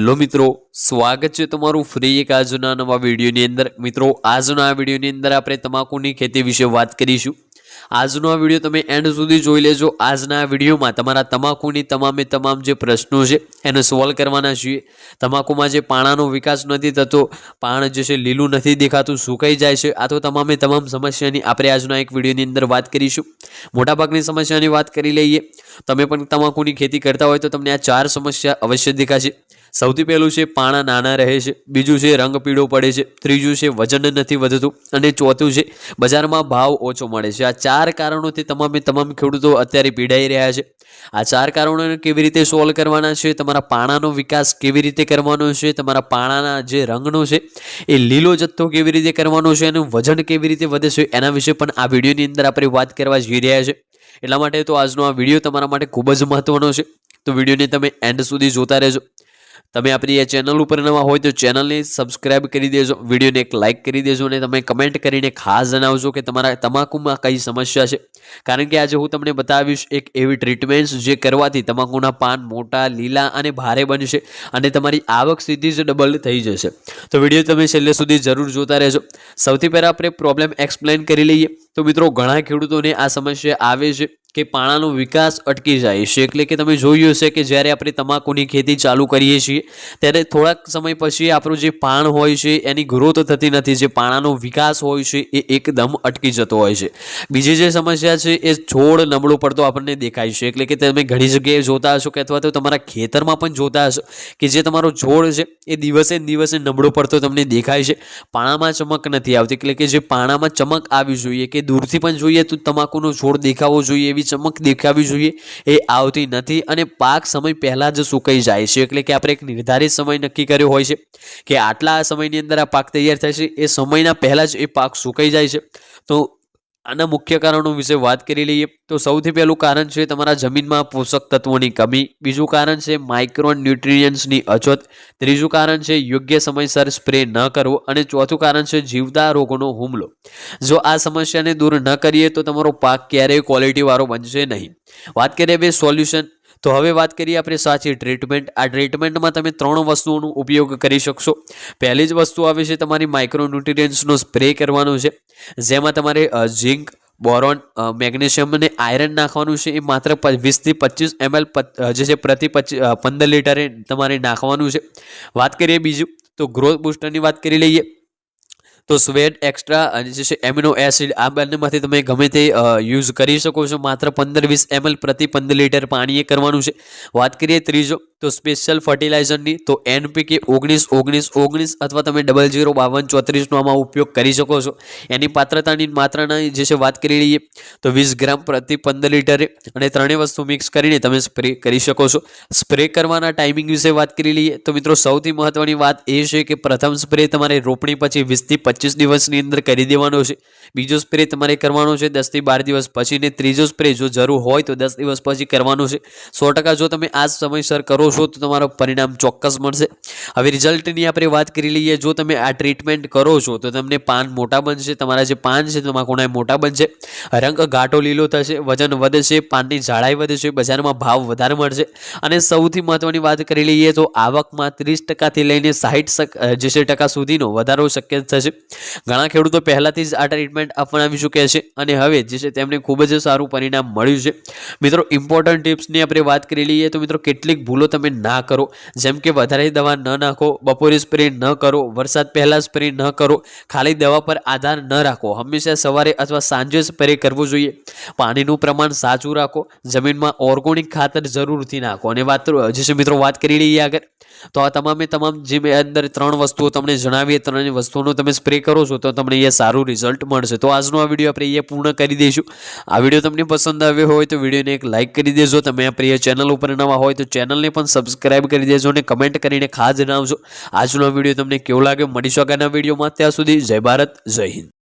Hello મિત્રો, સ્વાગત છે તમારું ફ્રી એક આજના નવા વિડીયોની અંદર. મિત્રો, આજના આ વિડીયોની અંદર આપણે તમાકુની ખેતી વિશે વાત કરીશું. આજનો આ વીડિયો તમે એન્ડ સુધી જોઈ લેજો. આજના આ વિડીયોમાં તમારા તમાકુની તમામે તમામ જે પ્રશ્નો છે, એને સોલ્વ કરવાના છીએ. તમાકુમાં જે પાણાનો વિકાસ નથી થતો, પાણ જે છે લીલું નથી દેખાતું, સુકાઈ જાય છે, આ તો તમામે તમામ સમસ્યાની આપણે આજના એક વિડીયોની અંદર વાત કરીશું. મોટાભાગની સમસ્યાની વાત કરી લઈએ. તમે પણ તમાકુની ખેતી કરતા હોય તો તમને આ ચાર સમસ્યા અવશ્ય દેખાશે. સૌથી પહેલું છે પાણા નાના રહે છે, બીજું છે રંગ પીળો પડે છે, ત્રીજું છે વજન નથી વધતું અને ચોથું છે બજારમાં ભાવ ઓછો મળે છે. આ ચાર કારણોથી તમામે તમામ ખેડૂતો અત્યારે પીડાઈ રહ્યા છે. આ ચાર કારણોને કેવી રીતે સોલ્વ કરવાના છે? તમારા પાણાનો વિકાસ કેવી રીતે કરવાનો છે? તમારા પાણાના જે રંગનો છે એ લીલો જથ્થો કેવી રીતે કરવાનો છે એનું વજન કેવી રીતે વધે છે એના વિશે પણ આ વિડીયોની અંદર આપણે વાત કરવા જઈ રહ્યા છે. એટલા માટે તો આજનો આ વીડિયો તમારા માટે ખૂબ જ મહત્વનો છે. તો વિડીયોને તમે એન્ડ સુધી જોતા રહેજો. તમે આપણી આ ચેનલ ઉપર નવા હોય તો ચેનલને સબસ્ક્રાઇબ કરી દેજો વિડીયોને એક લાઇક કરી દેજો અને તમે કમેન્ટ કરીને ખાસ જણાવજો કે તમારા, તમાકુમાં કઈ સમસ્યા છે. કારણ કે આજે હું તમને બતાવીશ એક એવી ટ્રીટમેન્ટ જે કરવાથી તમાકુના પાન મોટા, લીલા અને ભારે બનશે અને તમારી આવક સીધી જ ડબલ થઈ જશે. તો વીડિયો તમે છેલ્લે સુધી જરૂર જોતા રહેજો. સૌથી પહેલાં આપણે પ્રોબ્લેમ એક્સપ્લેન કરી લઈએ. તો મિત્રો, ઘણા ખેડૂતોને આ સમસ્યા આવે છે. કે પાણાનો વિકાસ અટકી જાય છે. એટલે કે તમે જોયું હશે કે જ્યારે આપણે તમાકુની ખેતી ચાલુ કરીએ છીએ, ત્યારે થોડાક સમય પછી આપણું જે પાણ હોય છે, એની ગ્રોથ થતી નથી. જે પાણાનો વિકાસ હોય છે, એ એકદમ અટકી જતો હોય છે. બીજી જે સમસ્યા છે, એ છોડ નબળો પડતો આપણને દેખાય છે. એટલે કે તમે ઘણી જગ્યાએ જોતા હશો કે અથવા તો તમારા ખેતરમાં પણ જોતા હશો કે જે તમારો છોડ છે, એ દિવસે દિવસે નબળો પડતો તમને દેખાય છે. પાણામાં ચમક નથી આવતી. એટલે કે જે પાણામાં ચમક આવવી જોઈએ કે દૂરથી પણ જોઈએ તો તમાકુનો છોડ દેખાવો જોઈએ એવી ચમક દેખાવી જોઈએ એ આવતી નથી અને પાક સમય પહેલાં જ સુકાઈ જાય છે. એટલે કે આપણે એક નિર્ધારિત સમય નક્કી કર્યો હોય છે કે આટલા સમયની અંદર આ પાક તૈયાર થાય છે. એ સમયના પહેલાં જ એ પાક સુકાઈ જાય છે. તો આના મુખ્ય કારણો વિશે વાત કરી લઈએ. તો સૌથી પહેલું કારણ છે તમારા જમીનમાં પોષક તત્વોની કમી. બીજું કારણ છે માઇક્રો ન્યુટ્રિયન્ટ્સની અછત. ત્રીજું કારણ છે યોગ્ય સમયસર સ્પ્રે ન કરવો. અને ચોથું કારણ છે જીવતા રોગોનો હુમલો. જો આ સમસ્યાને દૂર ન કરીએ તો તમારો પાક ક્યારેય ક્વોલિટીવાળો બનશે નહીં. વાત કરીએ બે સોલ્યુશન તો હવે વાત કરીએ આપણે સાચી ટ્રીટમેન્ટ આ ટ્રીટમેન્ટમાં તમે ત્રણ વસ્તુઓનો ઉપયોગ કરી શકશો. પહેલી જ વસ્તુ આવે છે તમારી માઇક્રોન્યુટ્રિયન્ટ્સનો સ્પ્રે કરવાનો છે. જેમાં તમારે ઝિંક, બોરોન મેગ્નેશિયમ અને આયરન નાખવાનું છે. એ માત્ર વીસથી પચીસ એમએલ જે છે પ્રતિ પચી પંદર લીટરે તમારે નાખવાનું છે. વાત કરીએ બીજું, તો ગ્રોથ બૂસ્ટરની વાત કરી લઈએ. તો સ્વેટ એક્સ્ટ્રા અને જે છે એમિનો એસિડ આ બંનેમાંથી તમે ગમે તે યુઝ કરી શકો છો. માત્ર પંદર વીસ એમએલ પ્રતિ પંદર લીટર પાણીએ કરવાનું છે. વાત કરીએ ત્રીજો તો સ્પેશિયલ ફર્ટિલાઇઝરની તો એનપીકે ઓગણીસ ઓગણીસ ઓગણીસ અથવા તમે ડબલ જીરો બાવન, ચોત્રીસનો આમાં ઉપયોગ કરી શકો છો. એની પાત્રતાની માત્રાના જે છે વાત કરી લઈએ, તો વીસ ગ્રામ પ્રતિ પંદર લીટરે અને ત્રણેય વસ્તુ મિક્સ કરીને તમે સ્પ્રે કરી શકો છો. સ્પ્રે કરવાના ટાઈમિંગ વિશે વાત કરી લઈએ, તો મિત્રો સૌથી મહત્ત્વની વાત એ છે કે પ્રથમ સ્પ્રે તમારે રોપણી પછી વીસથી પચીસ દિવસની અંદર કરી દેવાનો છે. બીજો સ્પ્રે તમારે કરવાનો છે દસથી બાર દિવસ પછી ને ત્રીજો સ્પ્રે જો જરૂર હોય તો દસ દિવસ પછી કરવાનો છે. સો ટકા જો તમે આ સમયસર કરો છો તો તમારો પરિણામ ચોક્કસ મળશે. હવે રિઝલ્ટની આપણે વાત કરી લઈએ, જો તમે આ ટ્રીટમેન્ટ કરો છો તો તમને પાન મોટા બનશે, તમારા જે પાન છે તમાકુના કોણાએ મોટા બનશે. રંગ ઘાટો લીલો થશે, વજન વધશે, પાનની જાડાઈ વધશે, બજારમાં ભાવ વધારે મળશે. અને સૌથી મહત્ત્વની વાત કરી લઈએ તો આવકમાં ત્રીસ ટકાથી લઈને સાહીઠ જે છે ટકા સુધીનો વધારો શક્ય થશે. ઘણા ખેડૂતો પહેલાંથી જ આ ટ્રીટમેન્ટ અપનાવી ચૂક્યા છે અને હવે જે છે તેમને ખૂબ જ સારું પરિણામ મળ્યું છે. મિત્રો ઇમ્પોર્ટન્ટ ટિપ્સની આપણે વાત કરી લઈએ તો મિત્રો, કેટલીક ભૂલો ના કરો. જેમ કે વધારે દવા ન નાખો, બપોરે સ્પ્રે ન કરો, વરસાદ પહેલાં સ્પ્રે ન કરો, ખાલી દવા પર આધાર ન રાખો. હંમેશા સવારે અથવા સાંજે સ્પ્રે કરવું જોઈએ. પાણીનું પ્રમાણ સાચું રાખો. જમીનમાં ઓર્ગોનિક ખાતર જરૂરથી નાખો. અને વાત જે મિત્રો, વાત કરી રહી આગળ. તો આ તમામે તમામ જે મેં અંદર ત્રણ વસ્તુઓ તમને જણાવી ત્રણ વસ્તુઓનો તમે સ્પ્રે કરો છો, તો તમને એ સારું રિઝલ્ટ મળશે. તો આજનો આ વીડિયો આપણે એ પૂર્ણ કરી દઈશું. આ વીડિયો તમને પસંદ આવ્યો હોય તો વિડીયોને એક લાઇક કરી દેજો. તમે આપણી એ ચેનલ ઉપર નવા હોય તો ચેનલને પણ સબસ્ક્રાઇબ કરી દેજો અને કમેન્ટ કરીને ખાસ જણાવજો. આજનો વીડિયો તમને કેવો લાગે મળીશું આગળના વિડીયોમાં. ત્યાં સુધી જય ભારત, જય હિન્દ.